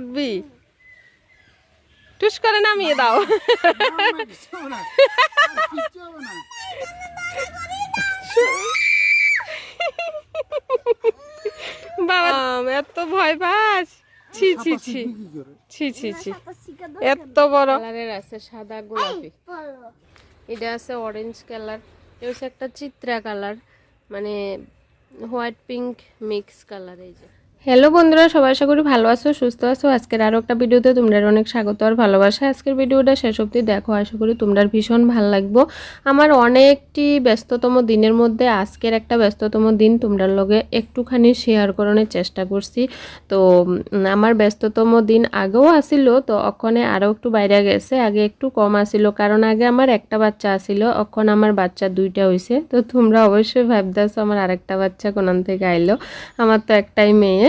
উঠবি। টুস করে নামিয়ে দাও। এত ভয় পাস। বড়। কালারের আছে সাদা গোলাপি। এটা আছে অরেঞ্জ কালার এটা হচ্ছে একটা চিত্রা কালার মানে হোয়াইট পিঙ্ক মিক্স কালার এই যে। হ্যালো বন্ধুরা, সবাই আশা করি ভালো আছো, সুস্থ আছো। আজকের আরও একটা ভিডিওতে তোমরা অনেক স্বাগত আর ভালোবাসা। আজকের ভিডিওটা শেষ অবধি দেখো, আশা করি তোমরা ভীষণ ভালো লাগবো। আমার অনেকটি ব্যস্ততম দিনের মধ্যে আজকের একটা ব্যস্ততম দিন তোমরার লগে একটুখানি শেয়ার করানোর চেষ্টা করছি। তো আমার ব্যস্ততম দিন আগেও আসিল, তো অক্ষণে আরও একটু বাইরে গেছে, আগে একটু কম আসিল। কারণ আগে আমার একটা বাচ্চা আসিল, অক্ষণ আমার বাচ্চা দুইটা হয়েছে তো তোমরা অবশ্যই ভাবতেছো আমার আরেকটা বাচ্চা কোনান থেকে আইলো। আমার তো একটাই মেয়ে।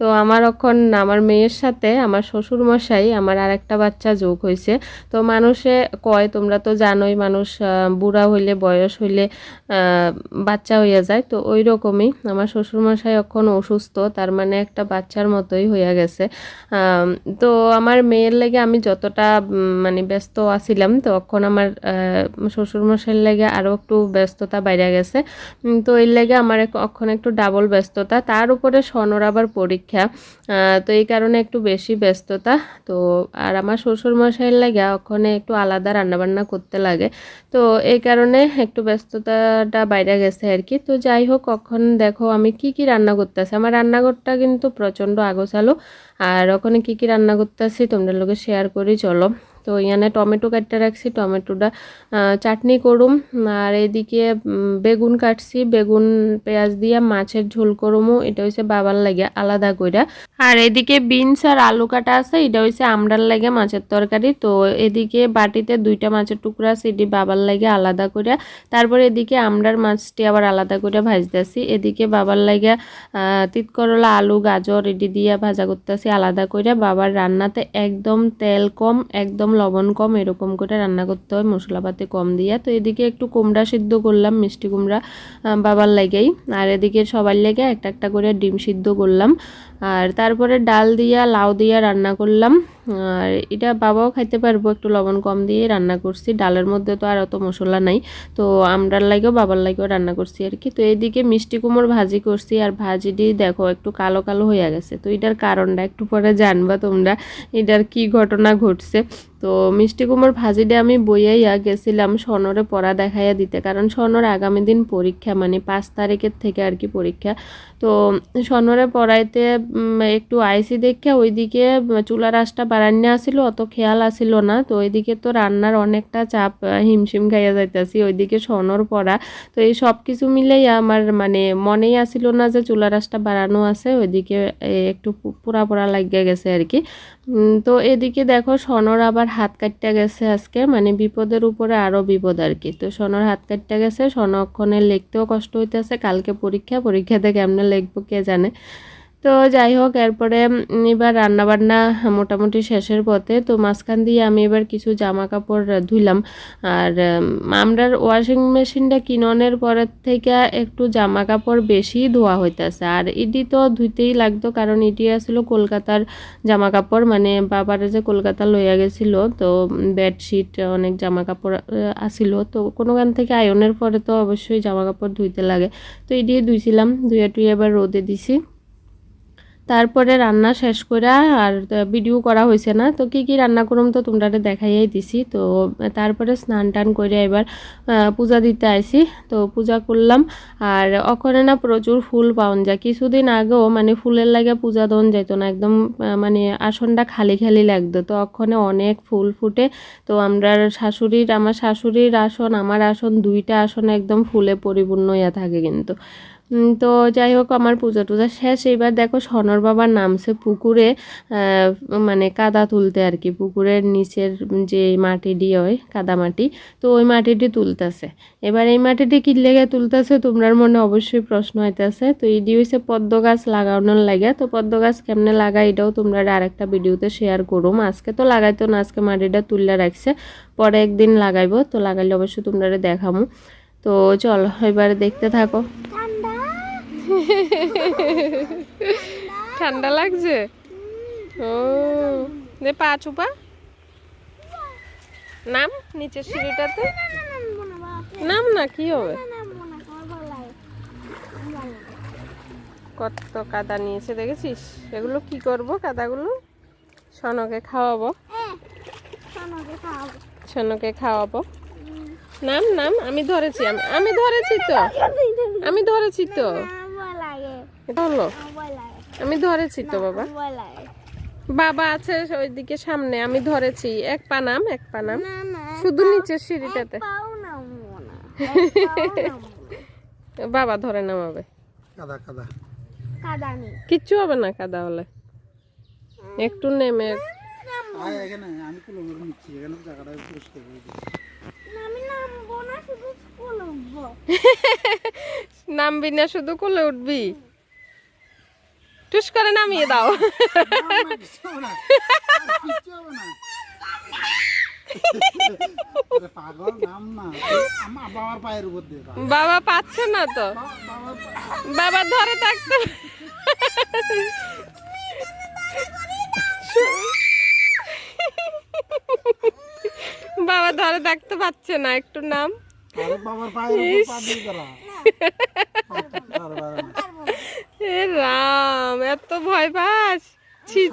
তো আমার এখন আমার মেয়ের সাথে আমার শ্বশুর মশাই আমার আরেকটা বাচ্চা যোগ হয়েছে। তো মানুষে কয়, তোমরা তো জানোই মানুষ বুড়া হইলে, বয়স হইলে বাচ্চা হইয়া যায়। তো ওই রকমই আমার শ্বশুর মশাই এখন অসুস্থ, তার মানে একটা বাচ্চার মতোই হইয়া গেছে। তো আমার মেয়ের লেগে আমি যতটা মানে ব্যস্ত আছিলাম, তো এখন আমার শ্বশুর মশাইয়ের লেগে আরও একটু ব্যস্ততা বাইরে গেছে। তো এর লেগে আমার এখন একটু ডাবল ব্যস্ততা। তার উপরে সনর আবার পরীক্ষা আহ, তো এই কারণে একটু বেশি ব্যস্ততা। তো আর আমার শ্বশুর মশাইয়ের লাগে ওখানে একটু আলাদা রান্নাবান্না করতে লাগে। তো এই কারণে একটু ব্যস্ততাটা বাইরে গেছে আর কি। তো যাই হোক কখন দেখো আমি কি কি রান্না করতেছি। আমার রান্নাঘরটা কিন্তু প্রচণ্ড আগোছালো। আর ওখানে কি কি রান্না করতেছি তোমরা লোকে শেয়ার করি চলো। তো এখানে টমেটো কাটতে রাখছি, টমেটোটা চাটনি করুম। আর এদিকে বেগুন কাটছি। বেগুন, পেঁয়াজ দিয়া মাছের ঝোল করুমু। এটা হচ্ছে বাবার লাগে আলাদা কইরা। আর এদিকে বিনস আর আলু কাটা আছে। এটা হচ্ছে আমরার লাগে মাছের তরকারি। তো এদিকে বাটিতে দুইটা মাছের টুকরা আছে। এটি বাবার লাগে আলাদা করে তারপরে এদিকে আমরার মাছটি আবার আলাদা করে ভাজতেছি। এদিকে বাবার লাগে তিত করলা আলু, গাজর এটি দিয়ে ভাজা করতেছি আলাদা করে বাবার রান্নাতে একদম তেল কম, একদম লবণ কম, এরকম করে রান্না করতে হয়। মশলাপাতি কম দিয়ে। তো এদিকে একটু কুমড়া সিদ্ধ করলাম, মিষ্টি কুমড়া বাবার লাগেই। আর এদিকে সবার লেগে একটা একটা করে ডিম সিদ্ধ করলাম। আর তারপরে ডাল দিয়া, লাউ দিয়া রান্না করলাম। আর এটা বাবাও খাইতে পারব, একটু লবণ কম দিয়ে রান্না করছি। ডালের মধ্যে তো আর অত মশলা নাই, তো আমরার লাগেও বাবার লাগেও রান্না করছি আর কি। তো এইদিকে মিষ্টি কুমড় ভাজি করছি আর ভাজিটি দেখো একটু কালো কালো হয়ে গেছে। তো এটার কারণটা একটু পরে জানবা তোমরা, এটার কি ঘটনা ঘটছে। তো মিষ্টি কুমড় ভাজিটা আমি বইয়াইয়া গেছিলাম সনরে পড়া দেখাইয়া দিতে, কারণ সনর আগামী দিন পরীক্ষা মানে পাঁচ তারিখের থেকে আর কি পরীক্ষা। তো সনরে পড়াইতে একটু আইসি দেখে ওইদিকে চুলার আঁচটা বাড়ান্নে আসিল, অত খেয়াল আসিল না। তো ওইদিকে তো রান্নার অনেকটা চাপ হিমশিম খাইয়া যাইতাছি, ওইদিকে সনর পড়া। তো এই সব কিছু মিলেই আমার মানে মনেই আসিল না যে চুলার আঁচটা বাড়ানো আছে, ওইদিকে একটু পোড়া পোড়া লাগিয়ে গেছে আর কি। তো এদিকে দেখো সনর আবার হাত কাটতে গেছে আজকে মানে বিপদের উপরে আরও বিপদ আর কি। তো সনর হাত কাটতে গেছে, সনক্ষণে লিখতেও কষ্ট হইতেছে, কালকে পরীক্ষা, পরীক্ষাতে কেমনে লিখব কে জানে। তো যাই হোক এরপরে এবার রান্নাবান্না মোটামুটি শেষের পথে। তো মাঝখান দিয়ে আমি এবার কিছু জামা কাপড় ধুইলাম। আর আমরার ওয়াশিং মেশিনটা কিননের পরের থেকে একটু জামা কাপড় বেশি ধোয়া হইতেছে। আর ইডি তো ধুইতেই লাগতো, কারণ ইডি আসলো কলকাতার জামা কাপড় মানে বাবারে যে কলকাতা লইয়া গেছিল, তো বেডশিট অনেক জামা কাপড় আসিল। তো কোনোখান থেকে আয়নের পরে তো অবশ্যই জামা কাপড় ধুইতে লাগে। তো এডিয়ে ধুইছিলাম ধুয়ে টুয়ে এবার রোদে দিছি। তারপরে রান্না শেষ করে আর ভিডিও করা হয়েছে না। তো কি কি রান্না করুম তো তোমরা দেখাইয়াই দিছি। তো, তারপরে স্নান টান করে এবার পূজা দিতে আইছি। তো পূজা করলাম আর ওখানে না প্রচুর ফুল পাওয়া যায়। কিছুদিন আগেও মানে ফুলের লাগে পূজা দন যেত না। একদম মানে আসনটা খালি খালি লাগতো। তো ওখানে অনেক ফুল ফুটে। তো আমরা শাশুড়ির, আমার শাশুড়ির আসন, আমার আসন দুইটা আসন একদম ফুলে পরিপূর্ণ ইয়া থাকে কিন্তু। তো যাই হোক, আমার পূজা টুজা শেষ। এবার দেখো, সনর বাবার নামছে পুকুরে মানে কাদা তুলতে আর কি। পুকুরের নিচের যে মাটিটি হয় কাদা মাটি, তো ওই মাটিটি তুলতেছে। এবার এই মাটিটি কি লেগে তুলতেছে, তোমরার মনে অবশ্যই প্রশ্ন হইতেছে। তো এটি হচ্ছে পদ্ম গাছ লাগানোর লাগে। তো পদ্ম গাছ কেমনে লাগাই এটাও তোমরা আরেকটা ভিডিওতে শেয়ার করুম আজকে তো লাগাইতো না, আজকে মাটিটা তুললে রাখছে। পরে একদিন লাগাইবো, তো লাগাইলে অবশ্যই তোমরা দেখামো। তো চলো, এবারে দেখতে থাকো। ঠান্ডা লাগছে? ও দে পা চুপা। নাম নিচের সিঁড়িটাতে। নাম না, কি হবে? কত কাদা নিয়েছে, দেখেছিস? এগুলো কি করব, কাদাগুলো? সনকে খাওয়াবো। সনকে খাওয়াবো। নাম নাম, আমি ধরেছি, আমি আমি ধরেছি তো। আমি ধরেছি তো। এটা হলো আমি ধরেছি তো বাবা। বাবা আছে ওইদিকে সামনে আমি ধরেছি। এক পা নাম এক পা নাম। শুধু নিচের সিঁড়িটাতে। বাবা ধরে নামাবে কাদা কিচ্ছু হবে না কাদা হলে। একটু নেমে আয় এখানে আমি তো লোকের নিচ্ছি। এখানে জায়গাটা পরিষ্কার করে দিই আমি নামবো না শুধু স্কুল উঠবো নামবি না শুধু কোলে উঠবি। টুস করে নামিয়ে দাও। বাবা পাচ্ছে না তো। বাবা ধরে থাকতে বাবা ধরে থাকতে পারছে না একটু নাম। বাবার পায়ের উপর পা দিয়ে করা আরে বাবা না। এ রাম এত ভয় পাস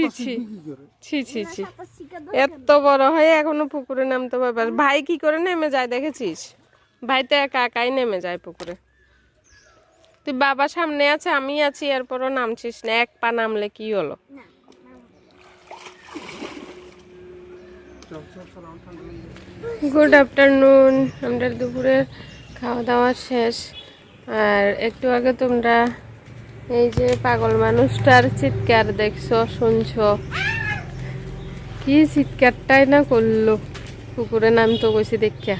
ছি ছি। ছি ছি ছি। এত বড় হয়ে এখনও পুকুরে নামতে পাস ভাই কি করে নেমে যায় দেখেছিস? ভাই তো একা একাই নেমে যায় পুকুরে। তুই বাবা সামনে আছে আমি আছি এরপরও নামছিস না। এক পা নামলে কি হলো। গুড আফটারনুন আমরা দুপুরে খাওয়া দাওয়া শেষ। আর একটু আগে তোমরা এই যে পাগল মানুষটার চিৎকার দেখছ শুনছ? কি চিৎকারটাই না করল? পুকুরে নামতো কইছি দেখিয়া।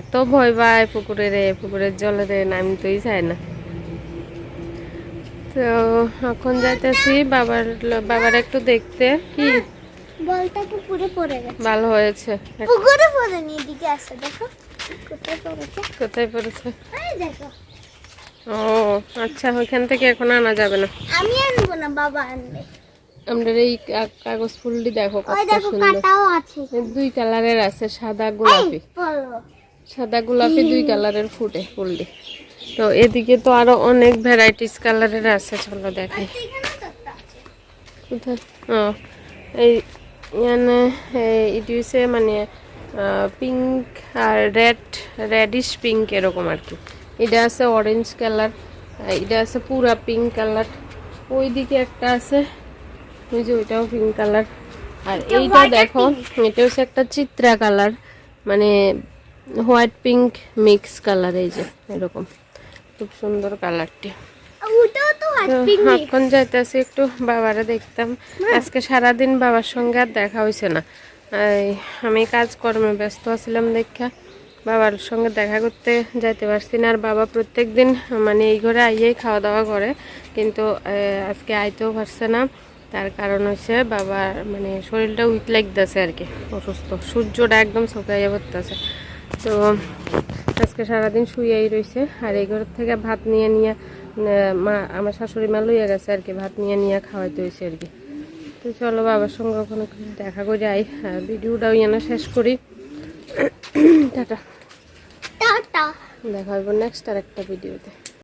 এত ভয় পায় পুকুরে রে পুকুরের জলে রে নামতেই চায় না। তো এখন যাইতেছি বাবার বাবার একটু দেখতে কি? বলটা পুকুরে পড়ে গেছে। ভালো হয়েছে। পুকুরে পড়ে এদিকে আসে দেখো। কোথায় পড়েছে। কোথায় পড়েছে? দেখো। ও আচ্ছা ওইখান থেকে এখন আনা যাবে না। আমি আনব না বাবা আনবে। আমরা এই কাগজ ফুলটি দেখো কত সুন্দর। দুই কালারের আছে সাদা গোলাপি। সাদা গোলাপি দুই কালারের ফুটে ফুলটি। তো এদিকে তো আরও অনেক ভ্যারাইটিস কালারের আছে চলো দেখাই কোথায়? ও এই এটি হচ্ছে মানে পিঙ্ক আর রেড রেডিশ পিঙ্ক এরকম আর কি। এটা আছে অরেঞ্জ কালার এটা আছে পুরা পিঙ্ক কালার ওইদিকে একটা আছে ওই যে ওইটাও পিঙ্ক কালার আর এইটা দেখো এটা হচ্ছে একটা চিত্রা কালার মানে হোয়াইট পিঙ্ক মিক্স কালার এই যে এরকম। খুব সুন্দর কালারটি এখন যাইতেছি একটু বাবারে দেখতাম। আজকে সারাদিন বাবার সঙ্গে আর দেখা হয়েছে না। আমি কাজকর্মে ব্যস্ত আছিলাম দেখা। বাবার সঙ্গে দেখা করতে যাইতে পারছি না। আর বাবা প্রত্যেক দিন মানে এই ঘরে আইয়েই খাওয়া দাওয়া করে। কিন্তু আজকে আইতেও পারছে না। তার কারণ হচ্ছে বাবার মানে শরীরটা উইক লাগতেছে আর কি, অসুস্থ। সূর্যটা একদম শুকাইয়া পড়তেছে। তো আজকে সারাদিন শুয়েই রয়েছে আর এই ঘর থেকে ভাত নিয়ে নিয়ে মা, আমার শাশুড়ি মা লইয়া গেছে আর কি, ভাত নিয়ে নিয়ে খাওয়াইতে হয়েছে আর কি। তো চলো বাবার সঙ্গে ওখানে দেখা করে আই। ভিডিওটাও যেন শেষ করি। টাটা। দেখা হইব নেক্সট আর একটা ভিডিওতে